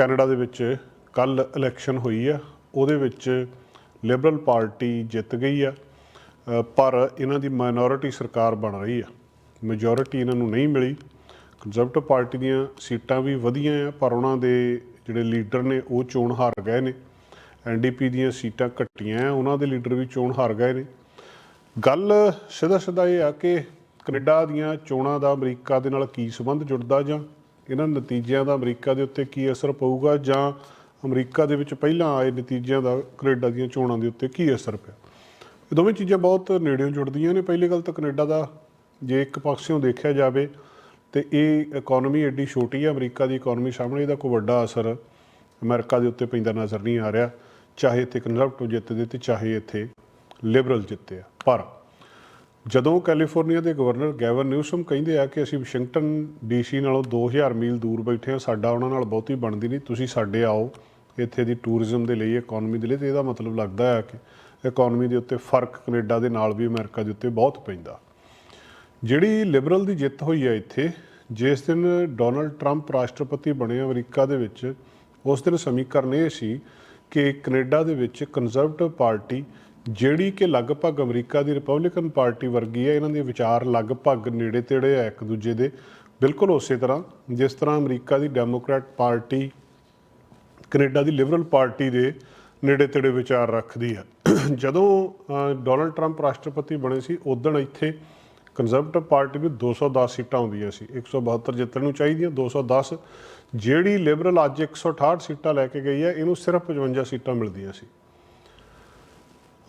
Canada ਦੇ ਵਿੱਚ ਕੱਲ ਇਲੈਕਸ਼ਨ ਹੋਈ ਆ, ਉਹਦੇ ਵਿੱਚ ਲਿਬਰਲ ਪਾਰਟੀ ਜਿੱਤ ਗਈ ਆ ਪਰ ਇਹਨਾਂ ਦੀ ਮਾਈਨੋਰਿਟੀ ਸਰਕਾਰ ਬਣ ਰਹੀ ਆ। ਮੈਜੋਰਿਟੀ ਇਹਨਾਂ ਨੂੰ ਨਹੀਂ ਮਿਲੀ। ਕੰਜ਼ਰਵੇਟਿਵ ਪਾਰਟੀ ਦੀਆਂ ਸੀਟਾਂ ਵੀ ਵਧੀਆਂ ਆ, ਪਰ ਉਹਨਾਂ ਦੇ ਜਿਹੜੇ ਲੀਡਰ ਨੇ, ਉਹ ਚੋਣ ਹਾਰ ਗਏ ਨੇ। ਐਨਡੀਪੀ ਦੀਆਂ ਸੀਟਾਂ ਘਟੀਆਂ ਆ, ਉਹਨਾਂ ਦੇ ਲੀਡਰ ਵੀ ਚੋਣ ਹਾਰ ਗਏ ਨੇ। ਗੱਲ ਸਿੱਧਾ ਸਿੱਧਾ ਇਹ ਆ ਕਿ ਕੈਨੇਡਾ ਦੀਆਂ ਚੋਣਾਂ ਦਾ ਅਮਰੀਕਾ ਦੇ ਨਾਲ ਕੀ ਸੰਬੰਧ ਜੁੜਦਾ ਜਾਂ ਇਹਨਾਂ ਨਤੀਜਿਆਂ ਦਾ ਅਮਰੀਕਾ ਦੇ ਉੱਤੇ ਕੀ ਅਸਰ ਪਊਗਾ ਜਾਂ ਅਮਰੀਕਾ ਦੇ ਵਿੱਚ ਪਹਿਲਾਂ ਆਏ ਨਤੀਜਿਆਂ ਦਾ ਕੈਨੇਡਾ ਦੀਆਂ ਚੋਣਾਂ ਦੇ ਉੱਤੇ ਕੀ ਅਸਰ ਪਿਆ? ਇਹ ਦੋਵੇਂ ਚੀਜ਼ਾਂ ਬਹੁਤ ਨੇੜਿਓਂ ਜੁੜਦੀਆਂ ਨੇ। ਪਹਿਲੀ ਗੱਲ ਤਾਂ ਕੈਨੇਡਾ ਦਾ ਜੇ ਇੱਕ ਪਾਸਿਓਂ ਦੇਖਿਆ ਜਾਵੇ ਤੇ ਇਹ ਇਕਨੋਮੀ ਐਡੀ ਛੋਟੀ ਹੈ ਅਮਰੀਕਾ ਦੀ ਇਕਨੋਮੀ ਸਾਹਮਣੇ ਇਹਦਾ ਕੋਈ ਵੱਡਾ ਅਸਰ ਅਮਰੀਕਾ ਦੇ ਉੱਤੇ ਪੈਂਦਾ ਨਜ਼ਰ ਨਹੀਂ ਆ ਰਿਹਾ, ਚਾਹੇ ਇੱਥੇ ਕੰਜ਼ਰਵੇਟਿਵ ਜਿੱਤਦੇ ਤੇ ਚਾਹੇ ਇੱਥੇ ਲਿਬਰਲ ਜਿੱਤੇ ਆ। ਪਰ ਜਦੋਂ ਕੈਲੀਫੋਰਨੀਆ ਦੇ ਗਵਰਨਰ ਗੈਵਰ ਨਿਊਸਮ ਕਹਿੰਦੇ ਆ ਕਿ ਅਸੀਂ ਵਾਸ਼ਿੰਗਟਨ ਡੀਸੀ ਨਾਲੋਂ 2000 ਮੀਲ ਦੂਰ ਬੈਠੇ ਆ ਸਾਡਾ ਉਹਨਾਂ ਨਾਲ ਬਹੁਤੀ ਬਣਦੀ ਨਹੀਂ, ਤੁਸੀਂ ਸਾਡੇ ਆਓ, ਇੱਥੇ ਦੀ ਟੂਰਿਜ਼ਮ ਦੇ ਲਈ ਇਕਨੋਮੀ ਦੇ ਲਈ, ਤੇ ਇਹਦਾ ਮਤਲਬ ਲੱਗਦਾ ਹੈ ਕਿ ਇਕਨੋਮੀ ਦੇ ਉੱਤੇ ਫ਼ਰਕ ਕੈਨੇਡਾ ਦੇ ਨਾਲ ਵੀ ਅਮਰੀਕਾ ਦੇ ਉੱਤੇ ਬਹੁਤ ਪੈਂਦਾ। ਜਿਹੜੀ ਲਿਬਰਲ ਦੀ ਜਿੱਤ ਹੋਈ ਹੈ ਇੱਥੇ, ਜਿਸ ਦਿਨ ਡੋਨਲਡ ਟਰੰਪ ਰਾਸ਼ਟਰਪਤੀ ਬਣੇ ਅਮਰੀਕਾ ਦੇ ਵਿੱਚ, ਉਸ ਦਿਨ ਸਮੀਕਰਨ ਇਹ ਸੀ ਕਿ ਕੈਨੇਡਾ ਦੇ ਵਿੱਚ ਕੰਜ਼ਰਵੇਟਿਵ ਪਾਰਟੀ ਜਿਹੜੀ ਕਿ ਲਗਭਗ ਅਮਰੀਕਾ ਦੀ ਰਿਪਬਲਿਕਨ ਪਾਰਟੀ ਵਰਗੀ ਹੈ, ਇਹਨਾਂ ਦੇ ਵਿਚਾਰ ਲਗਭਗ ਨੇੜੇ ਤੇੜੇ ਹੈ ਇੱਕ ਦੂਜੇ ਦੇ। ਬਿਲਕੁਲ ਉਸੇ ਤਰ੍ਹਾਂ, ਜਿਸ ਤਰ੍ਹਾਂ ਅਮਰੀਕਾ ਦੀ ਡੈਮੋਕ੍ਰੈਟ ਪਾਰਟੀ ਕੈਨੇਡਾ ਦੀ ਲਿਬਰਲ ਪਾਰਟੀ ਦੇ ਨੇੜੇ ਤੇੜੇ ਵਿਚਾਰ ਰੱਖਦੀ ਹੈ। ਜਦੋਂ ਡੋਨਲਡ ਟਰੰਪ ਰਾਸ਼ਟਰਪਤੀ ਬਣੇ ਸੀ ਉਦੋਂ ਇੱਥੇ ਕੰਜ਼ਰਵੇਟਿਵ ਪਾਰਟੀ ਨੂੰ 210 ਸੀਟਾਂ ਆਉਂਦੀਆਂ ਸੀ। 172 ਜਿੱਤਣ ਨੂੰ ਚਾਹੀਦੀਆਂ 210 ਜਿਹੜੀ ਲਿਬਰਲ ਅੱਜ 168 ਸੀਟਾਂ ਲੈ ਕੇ ਗਈ ਹੈ, ਇਹਨੂੰ ਸਿਰਫ 55 ਸੀਟਾਂ ਮਿਲਦੀਆਂ ਸੀ।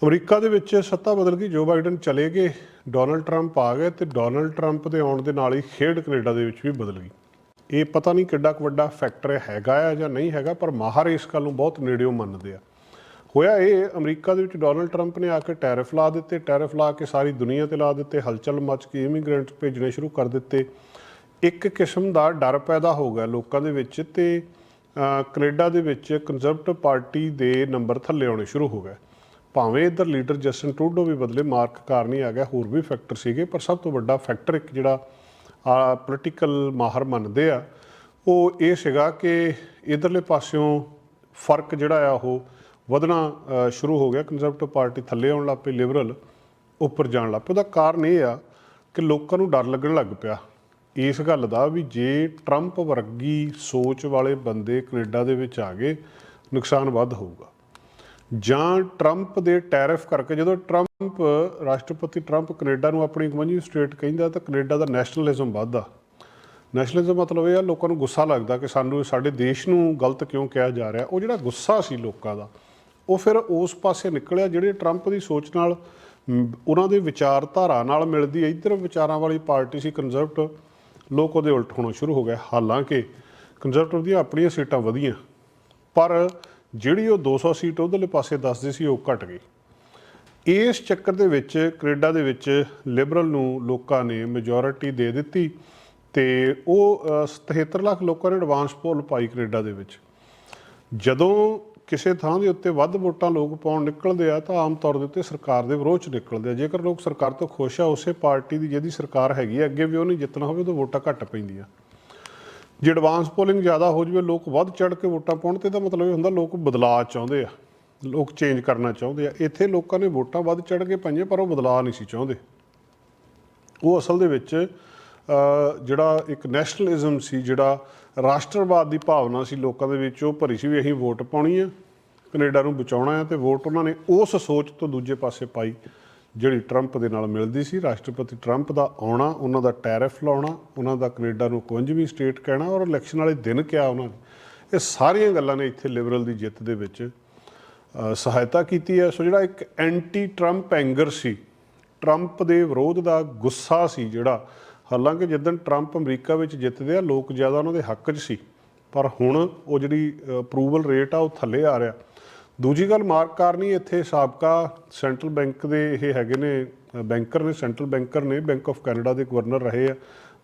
ਅਮਰੀਕਾ ਦੇ ਵਿੱਚ ਸੱਤਾ ਬਦਲ ਗਈ ਜੋ ਬਾਈਡਨ ਚਲੇ ਗਏ ਡੋਨਲਡ ਟਰੰਪ ਆ ਗਏ ਤੇ ਡੋਨਲਡ ਟਰੰਪ ਦੇ ਆਉਣ ਦੇ ਨਾਲ ਹੀ ਖੇਡ ਕੈਨੇਡਾ ਦੇ ਵਿੱਚ ਵੀ ਬਦਲ ਗਈ। ਇਹ ਪਤਾ ਨਹੀਂ ਕਿੱਡਾ ਕੁ ਵੱਡਾ ਫੈਕਟਰ ਹੈਗਾ ਆ ਜਾਂ ਨਹੀਂ ਹੈਗਾ ਪਰ ਮਾਹਰ ਇਸ ਗੱਲ ਨੂੰ ਬਹੁਤ ਨੇੜਿਓਂ ਮੰਨਦੇ ਆ। ਹੋਇਆ ਇਹ ਅਮਰੀਕਾ ਦੇ ਵਿੱਚ ਡੋਨਲਡ ਟਰੰਪ ਨੇ ਆ ਕੇ ਟੈਰਿਫ ਲਾ ਦਿੱਤੇ ਟੈਰਿਫ ਲਾ ਕੇ ਸਾਰੀ ਦੁਨੀਆ ਤੇ ਲਾ ਦਿੱਤੇ ਹਲਚਲ ਮਚ ਕੇ ਇਮੀਗ੍ਰੈਂਟ ਭੇਜਣੇ ਸ਼ੁਰੂ ਕਰ ਦਿੱਤੇ। ਇੱਕ ਕਿਸਮ ਦਾ ਡਰ ਪੈਦਾ ਹੋ ਗਿਆ ਲੋਕਾਂ ਦੇ ਵਿੱਚ ਤੇ ਅ, ਕੈਨੇਡਾ ਦੇ ਵਿੱਚ ਕੰਜ਼ਰਵੇਟਿਵ ਪਾਰਟੀ ਦੇ ਨੰਬਰ ਥੱਲੇ ਆਉਣੇ ਸ਼ੁਰੂ ਹੋ ਗਏ। ਭਾਵੇਂ ਇਧਰ ਲੀਡਰ ਜਸਟਨ ਟਰੂਡੋ ਵੀ ਬਦਲੇ, ਮਾਰਕ ਕਾਰਨੀ ਆ ਗਿਆ, ਹੋਰ ਵੀ ਫੈਕਟਰ ਸੀਗੇ, ਪਰ ਸਭ ਤੋਂ ਵੱਡਾ ਫੈਕਟਰ ਇੱਕ ਜਿਹੜਾ ਪੋਲੀਟੀਕਲ ਮਾਹਰ ਮੰਨਦੇ ਆ, ਉਹ ਇਹ ਸੀਗਾ ਕਿ ਇਧਰਲੇ ਪਾਸਿਓਂ ਫ਼ਰਕ ਜਿਹੜਾ ਆ ਉਹ ਵਧਣਾ ਸ਼ੁਰੂ ਹੋ ਗਿਆ। ਕੰਜ਼ਰਵੇਟਿਵ ਪਾਰਟੀ ਥੱਲੇ ਆਉਣ ਲੱਗ ਪਈ ਲਿਬਰਲ ਉੱਪਰ ਜਾਣ ਲੱਗ ਪਈ ਉਹਦਾ ਕਾਰਨ ਇਹ ਆ ਕਿ ਲੋਕਾਂ ਨੂੰ ਡਰ ਲੱਗਣ ਲੱਗ ਪਿਆ। ਇਸ ਗੱਲ ਦਾ ਵੀ ਜੇ ਟਰੰਪ ਵਰਗੀ ਸੋਚ ਵਾਲੇ ਬੰਦੇ ਕੈਨੇਡਾ ਦੇ ਵਿੱਚ ਆ ਗਏ, ਨੁਕਸਾਨ ਵੱਧ ਹੋਊਗਾ। ਜਾਂ ਟਰੰਪ ਦੇ ਟੈਰਿਫ ਕਰਕੇ, ਜਦੋਂ ਟਰੰਪ ਰਾਸ਼ਟਰਪਤੀ ਟਰੰਪ ਕੈਨੇਡਾ ਨੂੰ ਆਪਣੀ 51 ਸਟੇਟ ਕਹਿੰਦਾ, ਤਾਂ ਕੈਨੇਡਾ ਦਾ ਨੈਸ਼ਨਲਿਜ਼ਮ ਵੱਧਦਾ। ਨੈਸ਼ਨਲਿਜ਼ਮ ਮਤਲਬ ਇਹ ਆ, ਲੋਕਾਂ ਨੂੰ ਗੁੱਸਾ ਲੱਗਦਾ ਕਿ ਸਾਨੂੰ ਸਾਡੇ ਦੇਸ਼ ਨੂੰ ਗਲਤ ਕਿਉਂ ਕਿਹਾ ਜਾ ਰਿਹਾ। ਉਹ ਜਿਹੜਾ ਗੁੱਸਾ ਸੀ ਲੋਕਾਂ ਦਾ, ਉਹ ਫਿਰ ਉਸ ਪਾਸੇ ਨਿਕਲਿਆ, ਜਿਹੜੇ ਟਰੰਪ ਦੀ ਸੋਚ ਨਾਲ, ਉਹਨਾਂ ਦੇ ਵਿਚਾਰਧਾਰਾ ਨਾਲ ਮਿਲਦੀ ਇੱਧਰ ਵਿਚਾਰਾਂ ਵਾਲੀ ਪਾਰਟੀ ਸੀ ਕੰਜ਼ਰਵਟਿਵ ਲੋਕ ਉਹਦੇ ਉਲਟ ਹੋਣਾ ਸ਼ੁਰੂ ਹੋ ਗਏ। ਹਾਲਾਂਕਿ ਕੰਜ਼ਰਵਟਿਵ ਦੀਆਂ ਆਪਣੀਆਂ ਸੀਟਾਂ ਵਧੀਆਂ, ਪਰ ਜਿਹੜੀ ਉਹ 200 ਸੀਟ ਉਧਰਲੇ ਪਾਸੇ ਦੱਸਦੀ ਸੀ ਉਹ ਘਟ ਗਈ। ਇਸ ਚੱਕਰ ਦੇ ਵਿੱਚ ਕੈਨੇਡਾ ਦੇ ਵਿੱਚ ਲਿਬਰਲ ਨੂੰ ਲੋਕਾਂ ਨੇ ਮੈਜੋਰਿਟੀ ਦੇ ਦਿੱਤੀ ਤੇ ਉਹ ਅ, 77 ਲੱਖ ਲੋਕਾਂ ਨੇ ਐਡਵਾਂਸ ਪੋਲ ਪਾਈ ਕੈਨੇਡਾ ਦੇ ਵਿੱਚ। ਜਦੋਂ ਕਿਸੇ ਥਾਂ ਦੇ ਉੱਤੇ ਵੱਧ ਵੋਟਾਂ ਲੋਕ ਪਾਉਣ ਨਿਕਲਦੇ ਆ ਤਾਂ ਆਮ ਤੌਰ ਦੇ ਉੱਤੇ ਸਰਕਾਰ ਦੇ ਵਿਰੋਧ ਚ ਨਿਕਲਦੇ ਆ। ਜੇਕਰ ਲੋਕ ਸਰਕਾਰ ਤੋਂ ਖੁਸ਼ ਆ ਉਸੇ ਪਾਰਟੀ ਦੀ ਜਿਹਦੀ ਸਰਕਾਰ ਹੈਗੀ ਆ ਅੱਗੇ ਵੀ ਉਹਨੇ ਜਿੱਤਣਾ ਹੋਵੇ ਤਾਂ ਵੋਟਾਂ ਘੱਟ ਪੈਂਦੀਆਂ। ਜੇ ਐਡਵਾਂਸ ਪੋਲਿੰਗ ਜ਼ਿਆਦਾ ਹੋ ਜਵੇ, ਲੋਕ ਵੱਧ ਚੜ ਕੇ ਵੋਟਾਂ ਪਾਉਣ, ਤੇ ਤਾਂ ਮਤਲਬ ਇਹ ਹੁੰਦਾ ਲੋਕ ਬਦਲਾਅ ਚਾਹੁੰਦੇ ਆ। ਲੋਕ ਚੇਂਜ ਕਰਨਾ ਚਾਹੁੰਦੇ ਆ। ਇੱਥੇ ਲੋਕਾਂ ਨੇ ਵੋਟਾਂ ਵੱਧ ਚੜ ਕੇ ਪਾਈਆਂ, ਪਰ ਉਹ ਬਦਲਾਅ ਨਹੀਂ ਸੀ ਚਾਹੁੰਦੇ। ਉਹ ਅਸਲ ਦੇ ਵਿੱਚ ਜਿਹੜਾ ਇੱਕ ਨੈਸ਼ਨਲਿਜ਼ਮ ਸੀ, ਜਿਹੜਾ ਰਾਸ਼ਟਰਵਾਦ ਦੀ ਭਾਵਨਾ ਸੀ ਲੋਕਾਂ ਦੇ ਵਿੱਚ, ਉਹ ਭਰੀ ਸੀ ਵੀ ਅਸੀਂ ਵੋਟ ਪਾਉਣੀ ਆ, ਕੈਨੇਡਾ ਨੂੰ ਬਚਾਉਣਾ ਹੈ ਤੇ ਵੋਟ ਉਹਨਾਂ ਨੇ ਉਸ ਸੋਚ ਤੋਂ ਦੂਜੇ ਪਾਸੇ ਪਾਈ। ਜਿਹੜੀ ਟਰੰਪ ਦੇ ਨਾਲ ਮਿਲਦੀ ਸੀ, ਰਾਸ਼ਟਰਪਤੀ ਟਰੰਪ ਦਾ ਆਉਣਾ, ਉਹਨਾਂ ਦਾ ਟੈਰਿਫ ਲਾਉਣਾ, ਉਹਨਾਂ ਦਾ ਕੈਨੇਡਾ ਨੂੰ 51ਵੀਂ ਸਟੇਟ ਕਹਿਣਾ ਔਰ ਇਲੈਕਸ਼ਨ ਵਾਲੇ ਦਿਨ ਕਿਹਾ ਉਹਨਾਂ ਨੇ। ਇਹ ਸਾਰੀਆਂ ਗੱਲਾਂ ਨੇ ਇੱਥੇ ਲਿਬਰਲ ਦੀ ਜਿੱਤ ਦੇ ਵਿੱਚ ਸਹਾਇਤਾ ਕੀਤੀ ਹੈ। ਸੋ ਜਿਹੜਾ ਇੱਕ ਐਂਟੀ ਟਰੰਪ ਐਂਗਰ ਸੀ ਟਰੰਪ ਦੇ ਵਿਰੋਧ ਦਾ ਗੁੱਸਾ ਸੀ ਜਿਹੜਾ, ਹਾਲਾਂਕਿ ਜਦੋਂ ਟਰੰਪ ਅਮਰੀਕਾ ਵਿੱਚ ਜਿੱਤਦੇ ਆ, ਲੋਕ ਜ਼ਿਆਦਾ ਉਹਨਾਂ ਦੇ ਹੱਕ 'ਚ ਸੀ। ਪਰ ਹੁਣ ਉਹ ਜਿਹੜੀ ਅਪਰੂਵਲ ਰੇਟ ਆ, ਉਹ ਥੱਲੇ ਆ ਰਿਹਾ। ਦੂਜੀ ਗੱਲ ਮਾਰਕ ਕਾਰਨੀ ਇੱਥੇ ਸਾਬਕਾ ਸੈਂਟਰਲ ਬੈਂਕ ਦੇ ਇਹ ਹੈਗੇ ਨੇ ਬੈਂਕਰ ਨੇ, ਸੈਂਟਰਲ ਬੈਂਕਰ ਨੇ, ਬੈਂਕ ਆਫ ਕੈਨੇਡਾ ਦੇ ਗਵਰਨਰ ਰਹੇ ਆ,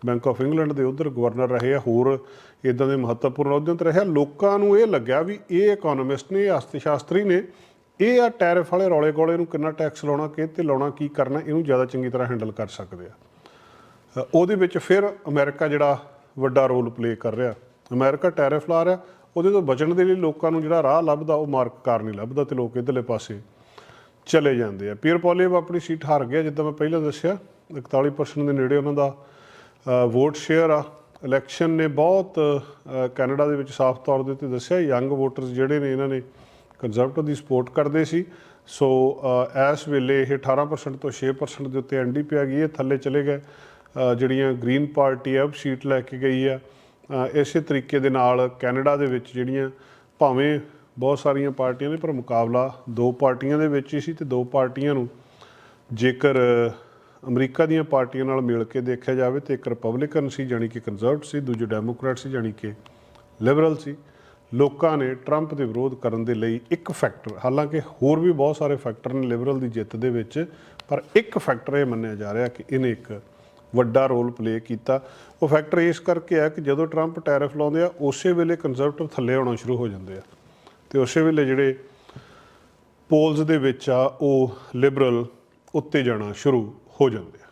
ਬੈਂਕ ਆਫ ਇੰਗਲੈਂਡ ਦੇ ਉਧਰ ਗਵਰਨਰ ਰਹੇ ਆ, ਹੋਰ ਇਦਾਂ ਦੇ ਮਹੱਤਵਪੂਰਨ ਅਹੁਦਿਆਂ ਤੇ ਰਹੇ ਆ। ਲੋਕਾਂ ਨੂੰ ਇਹ ਲੱਗਿਆ ਵੀ ਇਹ ਇਕਨੋਮਿਸਟ ਨੇ ਇਹ ਅਰਥ ਸ਼ਾਸਤਰੀ ਨੇ, ਇਹ ਆ ਟੈਰਿਫ ਵਾਲੇ ਰੌਲੇ ਗੋਲੇ ਨੂੰ ਕਿੰਨਾ ਟੈਕਸ ਲਾਉਣਾ ਕਿਹ ਤੇ ਲਾਉਣਾ, ਕੀ ਕਰਨਾ, ਇਹਨੂੰ ਜ਼ਿਆਦਾ ਚੰਗੀ ਤਰ੍ਹਾਂ ਹੈਂਡਲ ਕਰ ਸਕਦੇ ਆ। ਉਹਦੇ ਵਿੱਚ ਫਿਰ ਅਮਰੀਕਾ ਜਿਹੜਾ ਵੱਡਾ ਰੋਲ ਪਲੇ ਕਰ ਰਿਹਾ। ਅਮਰੀਕਾ ਟੈਰਿਫ ਲਾ ਰਿਹਾ ਉਹਦੇ ਤੋਂ ਬਚਣ ਦੇ ਲਈ ਲੋਕਾਂ ਨੂੰ ਜਿਹੜਾ ਰਾਹ ਲੱਭਦਾ, ਉਹ ਮਾਰਕ ਕਾਰ ਨਹੀਂ ਲੱਭਦਾ ਤੇ ਲੋਕ ਇਧਰਲੇ ਪਾਸੇ ਚਲੇ ਜਾਂਦੇ ਆ। ਪੀਅਰ ਪੋਲੀਵ ਆਪਣੀ ਸੀਟ ਹਾਰ ਗਿਆ, ਜਿੱਦਾਂ ਮੈਂ ਪਹਿਲਾਂ ਦੱਸਿਆ 41% ਦੇ ਨੇੜੇ ਉਹਨਾਂ ਦਾ ਵੋਟ ਸ਼ੇਅਰ ਆ। ਇਲੈਕਸ਼ਨ ਨੇ ਬਹੁਤ ਕੈਨੇਡਾ ਦੇ ਵਿੱਚ ਸਾਫ਼ ਤੌਰ ਦੇ ਉੱਤੇ ਦੱਸਿਆ ਯੰਗ ਵੋਟਰਸ ਜਿਹੜੇ ਨੇ, ਇਹਨਾਂ ਨੇ ਕੰਜ਼ਰਵੇਟਿਵ ਦੀ ਸਪੋਰਟ ਕਰਦੇ ਸੀ। ਸੋ ਇਸ ਵੇਲੇ ਇਹ 18% ਤੋਂ 6% ਦੇ ਉੱਤੇ ਐਨਡੀਪੀ ਆ ਗਈ ਹੈ, ਥੱਲੇ ਚਲੇ ਗਏ। ਜਿਹੜੀਆਂ ਗ੍ਰੀਨ ਪਾਰਟੀ ਆ, ਉਹ ਸੀਟ ਲੈ ਕੇ ਗਈ ਆ। ਇਸੇ ਤਰੀਕੇ ਦੇ ਨਾਲ ਕੈਨੇਡਾ ਦੇ ਵਿੱਚ ਜਿਹੜੀਆਂ ਭਾਵੇਂ ਬਹੁਤ ਸਾਰੀਆਂ ਪਾਰਟੀਆਂ ਨੇ, ਪਰ ਮੁਕਾਬਲਾ ਦੋ ਪਾਰਟੀਆਂ ਦੇ ਵਿੱਚ ਹੀ ਸੀ ਤੇ ਦੋ ਪਾਰਟੀਆਂ ਨੂੰ ਜੇਕਰ ਅਮਰੀਕਾ ਦੀਆਂ ਪਾਰਟੀਆਂ ਨਾਲ ਮਿਲ ਕੇ ਦੇਖਿਆ ਜਾਵੇ ਤੇ ਇੱਕ ਰਿਪਬਲਿਕਨ ਸੀ, ਜਾਣੀ ਕਿ ਕੰਜ਼ਰਵਟ ਸੀ, ਦੂਜੇ ਡੈਮੋਕ੍ਰੈਟ ਸੀ, ਜਾਣੀ ਕਿ ਲਿਬਰਲ ਸੀ, ਲੋਕਾਂ ਨੇ ਟਰੰਪ ਦੇ ਵਿਰੋਧ ਕਰਨ ਦੇ ਲਈ ਇੱਕ ਫੈਕਟਰ ਹਾਲਾਂਕਿ ਹੋਰ ਵੀ ਬਹੁਤ ਸਾਰੇ ਫੈਕਟਰ ਨੇ ਲਿਬਰਲ ਦੀ ਜਿੱਤ ਦੇ ਵਿੱਚ, ਪਰ ਇੱਕ ਫੈਕਟਰ ਇਹ ਮੰਨਿਆ ਜਾ ਰਿਹਾ ਕਿ ਇਹਨੇ ਇੱਕ ਵੱਡਾ ਰੋਲ ਪਲੇ ਕੀਤਾ। ਉਹ ਫੈਕਟਰ ਇਸ ਕਰਕੇ ਆ ਕਿ ਜਦੋਂ ਟਰੰਪ ਟੈਰਿਫ ਲਾਉਂਦੇ ਆ, ਉਸੇ ਵੇਲੇ ਕੰਜ਼ਰਵੇਟਿਵ ਥੱਲੇ ਆਉਣਾ ਸ਼ੁਰੂ ਹੋ ਜਾਂਦੇ ਆ। ਤੇ ਉਸੇ ਵੇਲੇ ਜਿਹੜੇ ਪੋਲਸ ਦੇ ਵਿੱਚ ਆ, ਉਹ ਲਿਬਰਲ ਉੱਤੇ ਜਾਣਾ ਸ਼ੁਰੂ ਹੋ ਜਾਂਦੇ ਆ।